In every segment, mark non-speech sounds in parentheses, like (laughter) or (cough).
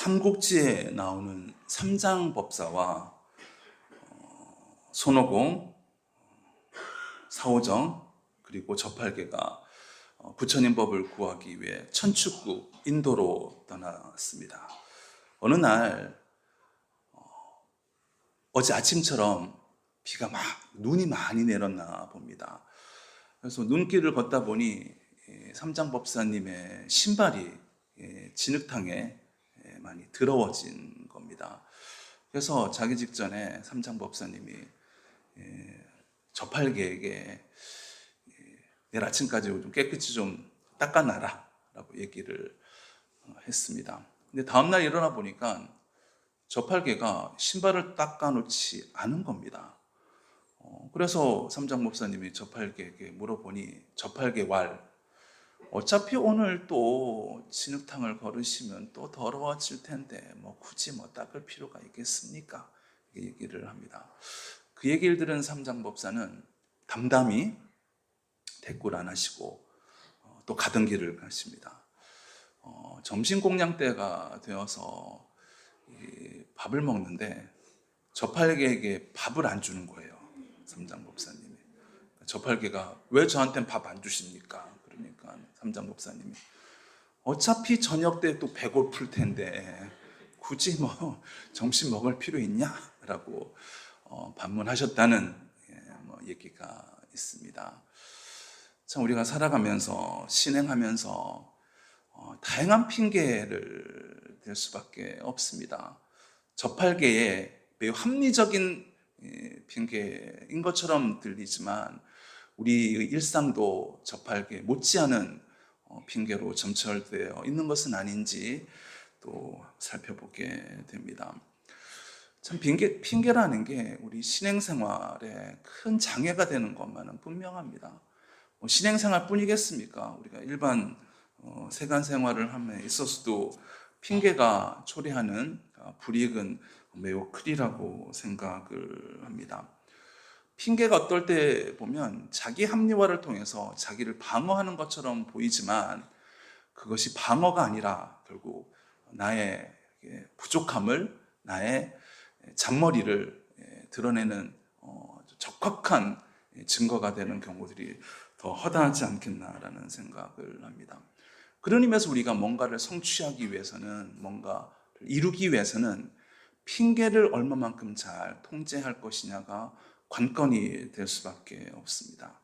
삼국지에 나오는 삼장법사와 어, 손오공, 사오정 그리고 저팔계가 어, 부처님 법을 구하기 위해 천축국 인도로 떠났습니다. 어느 날 어, 어제 아침처럼 비가 막 눈이 많이 내렸나 봅니다. 그래서 눈길을 걷다 보니 예, 삼장법사님의 신발이 예, 진흙탕에 예, 많이 더러워진 겁니다. 그래서 자기 직전에 삼장 법사님이 예, 저팔계에게 예, 내일 아침까지 좀 깨끗이 좀 닦아놔라 라고 얘기를 어, 했습니다. 근데 다음날 일어나 보니까 저팔계가 신발을 닦아놓지 않은 겁니다. 어, 그래서 삼장 목사님이 저팔계에게 물어보니 저팔계 왈 어차피 오늘 또 진흙탕을 걸으시면 또 더러워질 텐데 뭐 굳이 뭐 닦을 필요가 있겠습니까? 얘기를 합니다. 그 얘기를 들은 삼장 법사는 담담히 대꾸를 안 하시고 어, 또 가던 길을 가십니다. 어, 점심 공양 때가 되어서 이 밥을 먹는데 저팔계에게 밥을 안 주는 거예요. 삼장 목사님이. 저팔계가 왜 저한테는 밥 안 주십니까? 삼장 목사님이 어차피 저녁 때 또 배고플 텐데 굳이 뭐 점심 먹을 필요 있냐? 라고 어, 반문하셨다는 예, 뭐 얘기가 있습니다. 참 우리가 살아가면서 신행하면서 어, 다양한 핑계를 댈 수밖에 없습니다. 저팔계의 매우 합리적인 예, 핑계인 것처럼 들리지만 우리의 일상도 저팔계 못지않은 어, 핑계로 점철되어 있는 것은 아닌지 또 살펴보게 됩니다. 참 핑계, 핑계라는 게 우리 신행생활에 큰 장애가 되는 것만은 분명합니다. 뭐 신행생활 뿐이겠습니까? 우리가 일반 어, 세간 생활을 함에 있어서도 핑계가 초래하는 어, 불이익은 매우 크리라고 생각을 합니다. 핑계가 어떨 때 보면 자기 합리화를 통해서 자기를 방어하는 것처럼 보이지만 그것이 방어가 아니라 결국 나의 부족함을 나의 잔머리를 예, 드러내는 어, 적확한 증거가 되는 경우들이 더 허다하지 않겠나라는 생각을 합니다. 그런 의미에서 우리가 뭔가를 성취하기 위해서는 뭔가 이루기 위해서는 핑계를 얼마만큼 잘 통제할 것이냐가 관건이 될 수밖에 없습니다.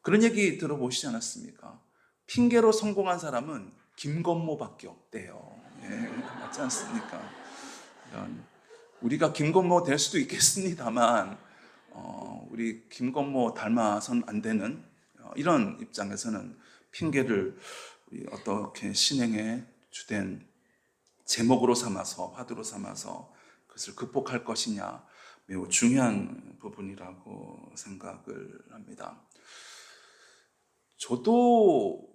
그런 얘기 들어보시지 않았습니까? 핑계로 성공한 사람은 김건모밖에 없대요. 예, 맞지 않습니까? 우리가 김건모 될 수도 있겠습니다만 어, 우리 김건모 닮아선 안 되는 어, 이런 입장에서는 핑계를 어떻게 신행에 주된 제목으로 삼아서 화두로 삼아서 그것을 극복할 것이냐 매우 중요한 부분이라고 생각을 합니다. 저도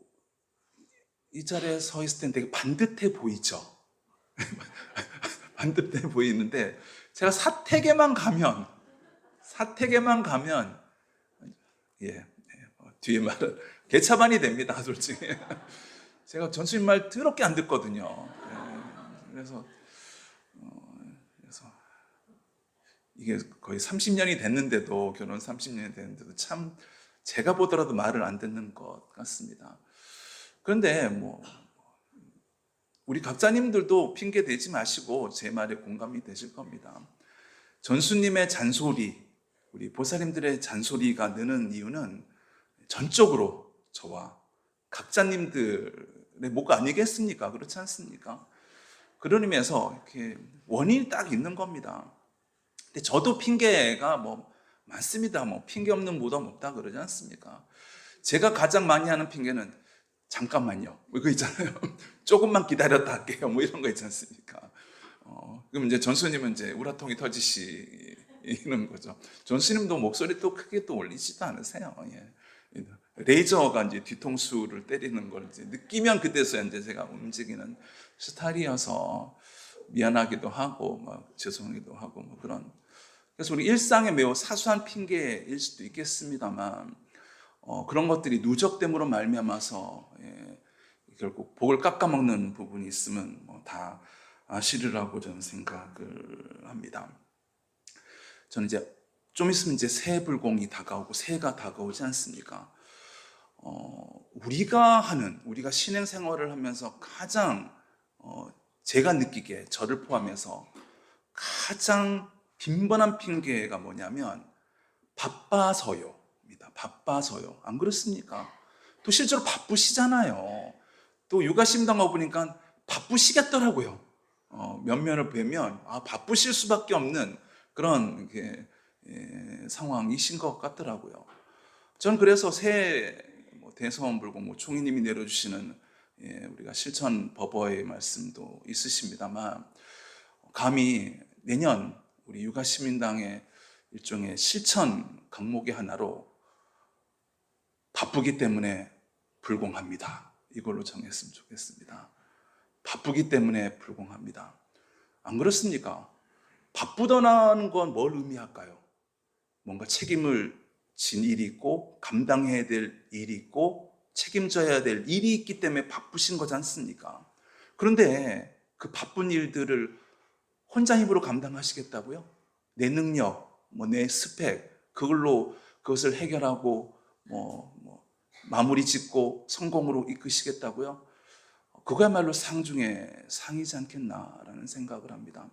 이 자리에 서 있을 때 되게 반듯해 보이죠. (laughs) 반듯해 보이는데 제가 사택에만 가면 사택에만 가면 예, 예, 어, 뒤에 말은 개차반이 됩니다 솔직히 (laughs) 제가 전수님 말 더럽게 안 듣거든요 예, 그래서 어, 그래서 이게 거의 30년이 됐는데도 결혼 30년이 됐는데도 참 제가 보더라도 말을 안 듣는 것 같습니다 그런데 뭐 우리 각자님들도 핑계 대지 마시고 제 말에 공감이 되실 겁니다. 전수님의 잔소리, 우리 보살님들의 잔소리가 느는 이유는 전적으로 저와 각자님들의 목 아니겠습니까? 그렇지 않습니까? 그런 의미에서 이렇게 원인이 딱 있는 겁니다. 근데 저도 핑계가 뭐 많습니다. 뭐 핑계 없는 무덤 없다 그러지 않습니까? 제가 가장 많이 하는 핑계는 잠깐만요. 뭐 이거 있잖아요. (laughs) 조금만 기다렸다 할게요. 뭐 이런 거 있지 않습니까? 어, 그럼 이제 전수님은 이제 우라통이 터지시는 거죠. 전수님도 목소리 또 크게 또 올리지도 않으세요. 예. 레이저가 이제 뒤통수를 때리는 걸 이제 느끼면 그때서야 이제 제가 움직이는 스타일이어서 미안하기도 하고 막 죄송하기도 하고 뭐 그런. 그래서 우리 일상에 매우 사소한 핑계일 수도 있겠습니다만 어, 그런 것들이 누적됨으로 말미암아서 예, 결국 복을 깎아먹는 부분이 있으면 뭐 다 아시리라고 저는 생각을 합니다. 저는 이제 좀 있으면 이제 새 불공이 다가오고 새가 다가오지 않습니까? 어, 우리가 하는 우리가 신행 생활을 하면서 가장 어, 제가 느끼기에 저를 포함해서 가장 빈번한 핑계가 뭐냐면 바빠서요입니다. 바빠서요. 안 그렇습니까? 또 실제로 바쁘시잖아요. 또 육아 심당하고 보니까 바쁘시겠더라고요. 어, 면면을 뵈면 아, 바쁘실 수밖에 없는 그런 이렇게, 예, 상황이신 것 같더라고요. 저는 그래서 새해 뭐 대서원 불고 뭐 총리님이 내려주시는 예, 우리가 실천 버버의 말씀도 있으십니다만 감히 내년 우리 육아시민당의 일종의 실천 강목의 하나로 바쁘기 때문에 불공합니다. 이걸로 정했으면 좋겠습니다. 바쁘기 때문에 불공합니다. 안 그렇습니까? 바쁘다는 건 뭘 의미할까요? 뭔가 책임을 진 일이 있고 감당해야 될 일이 있고 책임져야 될 일이 있기 때문에 바쁘신 거지 않습니까? 그런데 그 바쁜 일들을 혼자 힘으로 감당하시겠다고요? 내 능력, 뭐 내 스펙, 그걸로 그것을 해결하고 뭐, 뭐 마무리 짓고 성공으로 이끄시겠다고요? 그거야말로 상 중에 상이지 않겠나라는 생각을 합니다.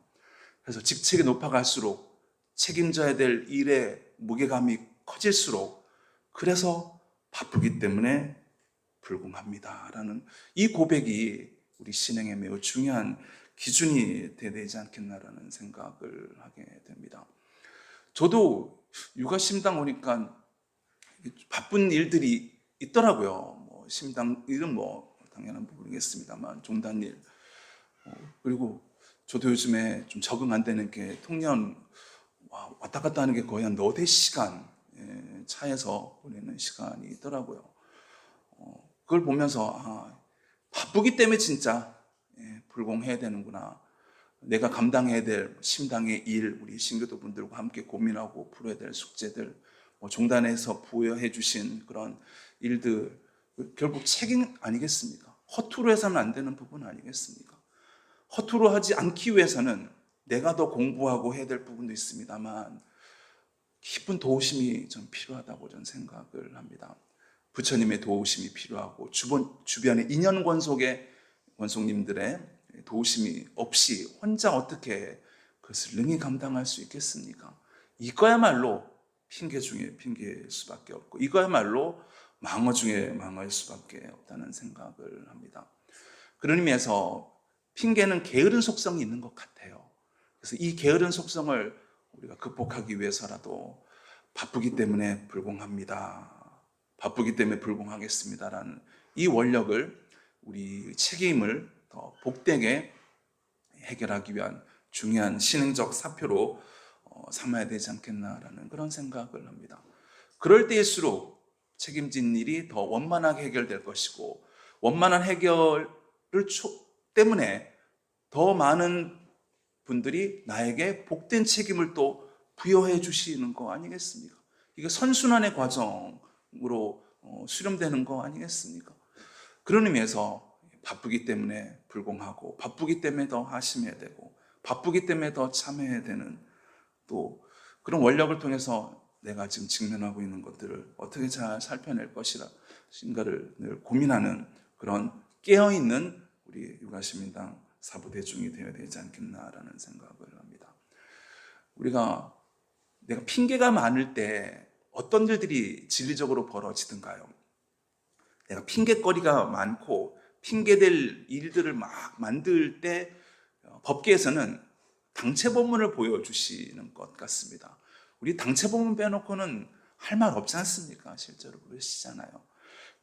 그래서 직책이 높아갈수록 책임져야 될 일의 무게감이 커질수록 그래서 바쁘기 때문에 불공합니다라는 이 고백이 우리 신행에 매우 중요한 기준이 되지 않겠나라는 생각을 하게 됩니다. 저도 육아 심당 오니까 바쁜 일들이 있더라고요. 뭐 심당 일은 뭐 당연한 부분이겠습니다만 종단 일 어, 그리고 저도 요즘에 좀 적응 안 되는 게 통년 와, 왔다 갔다 하는 게 거의 한 너댓 시간 예, 차에서 보내는 시간이 있더라고요. 어, 그걸 보면서 아, 바쁘기 때문에 진짜 예, 불공해야 되는구나. 내가 감당해야 될 심당의 일, 우리 신교도 분들과 함께 고민하고 풀어야 될 숙제들, 뭐 종단에서 부여해 주신 그런 일들, 결국 책임 아니겠습니까? 허투루 해서는 안 되는 부분 아니겠습니까? 허투루 하지 않기 위해서는 내가 더 공부하고 해야 될 부분도 있습니다만, 깊은 도우심이 좀 필요하다고 저는 생각을 합니다. 부처님의 도우심이 필요하고 주변, 주변의 인연 권속의 권속님들의 도우심이 없이 혼자 어떻게 그것을 능히 감당할 수 있겠습니까? 이거야말로 핑계 중에 핑계일 수밖에 없고 이거야말로 망어 중에 망어일 수밖에 없다는 생각을 합니다. 그런 의미에서 핑계는 게으른 속성이 있는 것 같아요. 그래서 이 게으른 속성을 우리가 극복하기 위해서라도 바쁘기 때문에 불공합니다. 바쁘기 때문에 불공하겠습니다라는 이 원력을 우리 책임을 더 복되게 해결하기 위한 중요한 신행적 사표로 어, 삼아야 되지 않겠나라는 그런 생각을 합니다. 그럴 때일수록 책임진 일이 더 원만하게 해결될 것이고 원만한 해결을 때문에 더 많은 분들이 나에게 복된 책임을 또 부여해 주시는 거 아니겠습니까? 이게 선순환의 과정으로 어, 수렴되는 거 아니겠습니까? 그런 의미에서 바쁘기 때문에 불공하고 바쁘기 때문에 더 하심해야 되고 바쁘기 때문에 더 참해야 되는 또 그런 원력을 통해서 내가 지금 직면하고 있는 것들을 어떻게 잘 살펴낼 것이라 신가를 늘 고민하는 그런 깨어있는 우리 육아시민당 사부대중이 되어야 되지 않겠나라는 생각을 합니다. 우리가 내가 핑계가 많을 때 어떤 일들이 진리적으로 벌어지든가요. 내가 핑계거리가 많고 핑계될 일들을 막 만들 때 어, 법계에서는 당체법문을 보여주시는 것 같습니다. 우리 당체법문 빼놓고는 할 말 없지 않습니까? 실제로 그러시잖아요.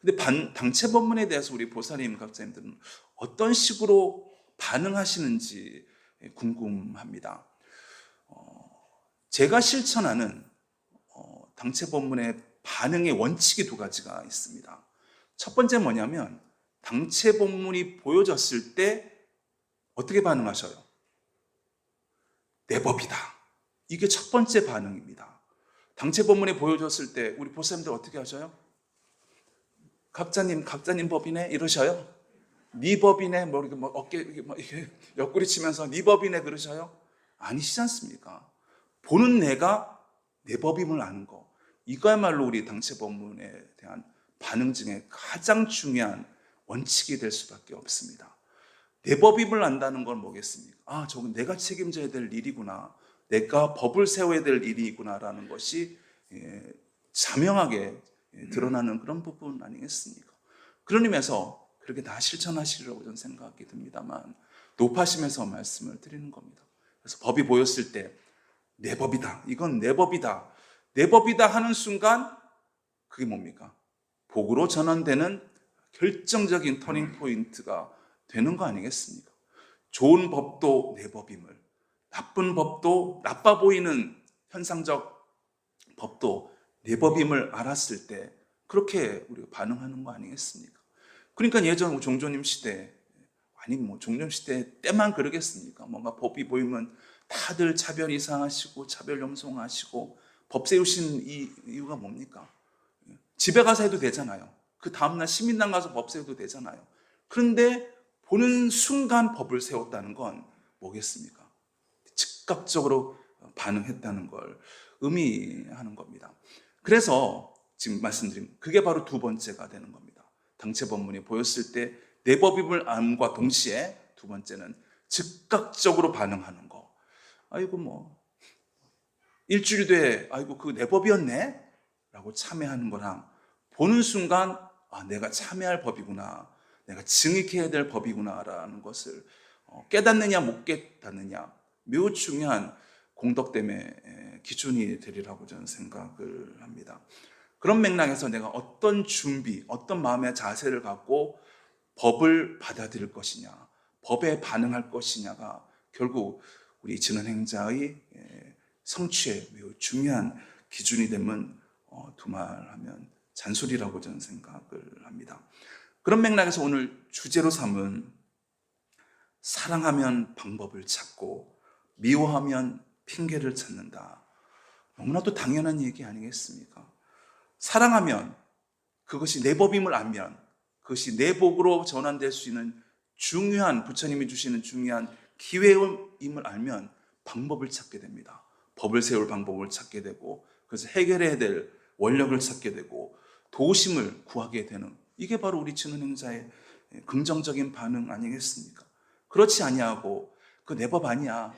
근데 반, 당체법문에 대해서 우리 보살님 각자님들은 어떤 식으로 반응하시는지 궁금합니다. 어, 제가 실천하는 어, 당체법문의 반응의 원칙이 두 가지가 있습니다. 첫 번째 뭐냐면 당체 본문이 보여졌을 때 어떻게 반응하셔요? 내 법이다. 이게 첫 번째 반응입니다. 당체 본문이 보여졌을 때 우리 보사님들 어떻게 하셔요? 각자님, 각자님 법이네 이러셔요? 네 법이네 뭐 이렇게 막 어깨 이렇게 막 이렇게 (laughs) 옆구리 치면서 네 법이네 그러셔요? 아니시지 않습니까? 보는 내가 내 법임을 아는 거 이거야말로 우리 당체 법문에 대한 반응 중에 가장 중요한 원칙이 될 수밖에 없습니다. 내 법임을 안다는 건 뭐겠습니까? 아, 저건 내가 책임져야 될 일이구나. 내가 법을 세워야 될 일이구나라는 것이 예, 자명하게 예, 드러나는 그런 부분 아니겠습니까? 그런 의미에서 그렇게 다 실천하시리라고 저는 생각이 듭니다만 높아심에서 말씀을 드리는 겁니다. 그래서 법이 보였을 때 내 법이다. 이건 내 법이다. 내 법이다 하는 순간 그게 뭡니까? 복으로 전환되는 결정적인 터닝 포인트가 되는 거 아니겠습니까? 좋은 법도 내 법임을, 나쁜 법도 나빠 보이는 현상적 법도 내 법임을 알았을 때 그렇게 우리가 반응하는 거 아니겠습니까? 그러니까 예전 종조님 시대 아니 뭐 종종 시대 때만 그러겠습니까? 뭔가 법이 보이면 다들 차별 이상하시고 차별 염송하시고 법 세우신 이 이유가 뭡니까? 집에 가서 해도 되잖아요. 그 다음날 시민당 가서 법 세워도 되잖아요. 그런데 보는 순간 법을 세웠다는 건 뭐겠습니까? 즉각적으로 반응했다는 걸 의미하는 겁니다. 그래서 지금 말씀드린 그게 바로 두 번째가 되는 겁니다. 당체 법문이 보였을 때 내법임을 암과 동시에 두 번째는 즉각적으로 반응하는 거. 아이고 뭐 일주일 뒤에 아이고 그 내법이었네 라고 참여하는 거랑 보는 순간 아 내가 참여할 법이구나 내가 증익해야 될 법이구나라는 것을 어, 깨닫느냐 못 깨닫느냐 매우 중요한 공덕됨의 기준이 되리라고 저는 생각을 합니다. 그런 맥락에서 내가 어떤 준비, 어떤 마음의 자세를 갖고 법을 받아들일 것이냐, 법에 반응할 것이냐가 결국 우리 지는 행자의 성취에 매우 중요한 기준이 되면 어, 두말하면 잔소리라고 저는 생각을 합니다. 그런 맥락에서 오늘 주제로 삼은 사랑하면 방법을 찾고 미워하면 핑계를 찾는다. 너무나도 당연한 얘기 아니겠습니까? 사랑하면 그것이 내 법임을 알면 그것이 내 복으로 전환될 수 있는 중요한 부처님이 주시는 중요한 기회임을 알면 방법을 찾게 됩니다. 법을 세울 방법을 찾게 되고 그래서 해결해야 될 원력을 찾게 되고 도심을 구하게 되는 이게 바로 우리 지는 행자의 긍정적인 반응 아니겠습니까? 그렇지 아니하고 그 내 법 아니야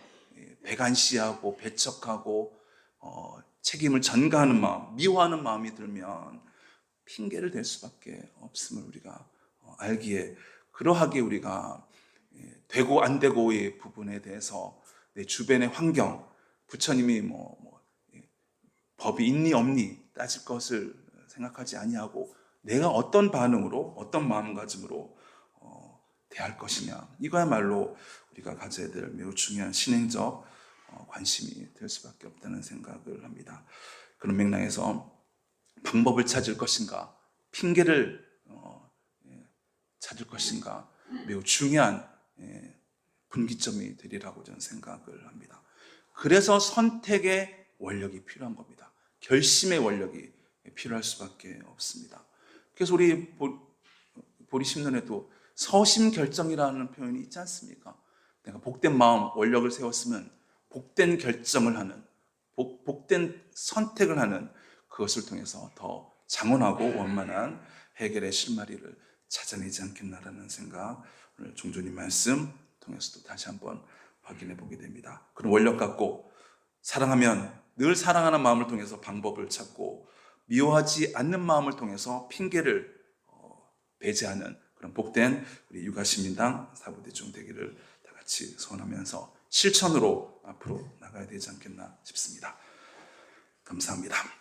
배관시하고 배척하고 어, 책임을 전가하는 마음, 미워하는 마음이 들면 핑계를 댈 수밖에 없음을 우리가 어, 알기에 그러하게 우리가 예, 되고 안 되고의 부분에 대해서 내 주변의 환경, 부처님이 뭐, 뭐 예, 법이 있니 없니 따질 것을 생각하지 아니하고 내가 어떤 반응으로 어떤 마음가짐으로 어, 대할 것이냐 이거야말로 우리가 가져야 될 매우 중요한 신행적 어, 관심이 될 수밖에 없다는 생각을 합니다. 그런 맥락에서 방법을 찾을 것인가, 핑계를 어, 예, 찾을 것인가 매우 중요한 예, 분기점이 되리라고 저는 생각을 합니다. 그래서 선택의 원력이 필요한 겁니다. 결심의 원력이 필요할 수밖에 없습니다. 그래서 우리 보리 심론에도 서심 결정이라는 표현이 있지 않습니까? 내가 복된 마음, 원력을 세웠으면 복된 결정을 하는, 복, 복된 선택을 하는 그것을 통해서 더 장원하고 원만한 해결의 실마리를 찾아내지 않겠나라는 생각 오늘 종조님 말씀 통해서도 다시 한번 확인해 보게 됩니다. 그런 원력 갖고 사랑하면 늘 사랑하는 마음을 통해서 방법을 찾고 미워하지 않는 마음을 통해서 핑계를 어, 배제하는 그런 복된 우리 육아시민당 사부대중 되기를 다 같이 소원하면서 실천으로 앞으로 나가야 되지 않겠나 싶습니다. 감사합니다.